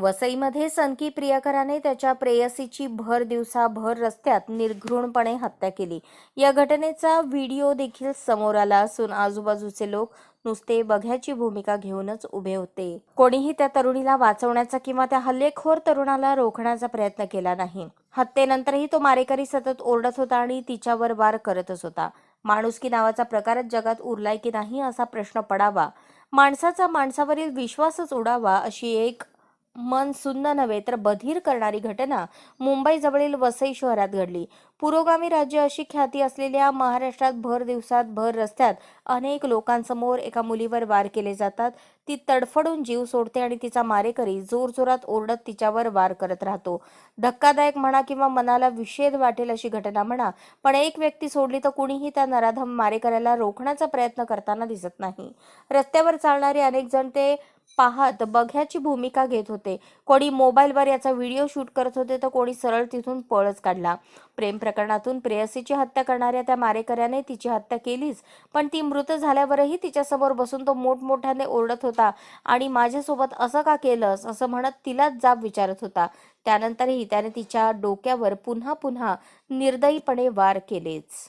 वसईमध्ये सनकी प्रियकराने त्याच्या प्रेयसीची भर दिवसाभर रस्त्यात निर्घृणपणे हत्या केली. या घटनेचा व्हिडिओ देखील समोर आला असून आजूबाजूचे लोक नुसते बघ्याची भूमिका घेऊनच उभे होते. कोणीही त्या तरुणीला वाचवण्याचा किंवा त्या हल्लेखोर तरुणाला रोखण्याचा प्रयत्न केला नाही. हत्येनंतरही तो मारेकरी सतत ओरडत होता आणि तिच्यावर वार करतच होता. माणुसकी नावाचा प्रकारच जगात उरलाय की नाही असा प्रश्न पडावा. माणसाचा माणसावरील विश्वासच उडावा अशी एक मन सुन्न नव्हे तर बधीर करणारी घटना मुंबईजवळील वसई शहरात घडली. पुरोगामी राज्य अशी ख्याती असलेल्या महाराष्ट्रात भर दिवसात भर रस्त्यात अनेक लोकांसमोर एका मुलीवर वार केले जातात. ती तडफडून जीव सोडते आणि तिचा मारेकरी जोरजोरात ओरडत तिच्यावर वार करत राहतो. धक्कादायक म्हणा किंवा मनाला विषेद वाटेल अशी घटना म्हणा पण एक व्यक्ती सोडली तर कुणीही त्या नराधम मारेकऱ्याला रोखण्याचा प्रयत्न करताना दिसत नाही. रस्त्यावर चालणारे अनेक जण ते पाहत बघ्याची भूमिका घेत होते. कोणी मोबाईलवर याचा व्हिडिओ शूट करत होते तर कोणी सरळ तिथून पळच काढला. प्रेम प्रकरणातून प्रेयसीची हत्या करणाऱ्या त्या मारेकऱ्याने तिची हत्या केलीच पण ती मृत झाल्यावरही तिच्यासमोर बसून तो मोठमोठ्याने ओरडत होता आणि माझ्यासोबत असं का केलंस? असं म्हणत तिलाच जाब विचारत होता. त्यानंतरही त्याने तिच्या डोक्यावर पुन्हा पुन्हा निर्दयीपणे वार केलेच.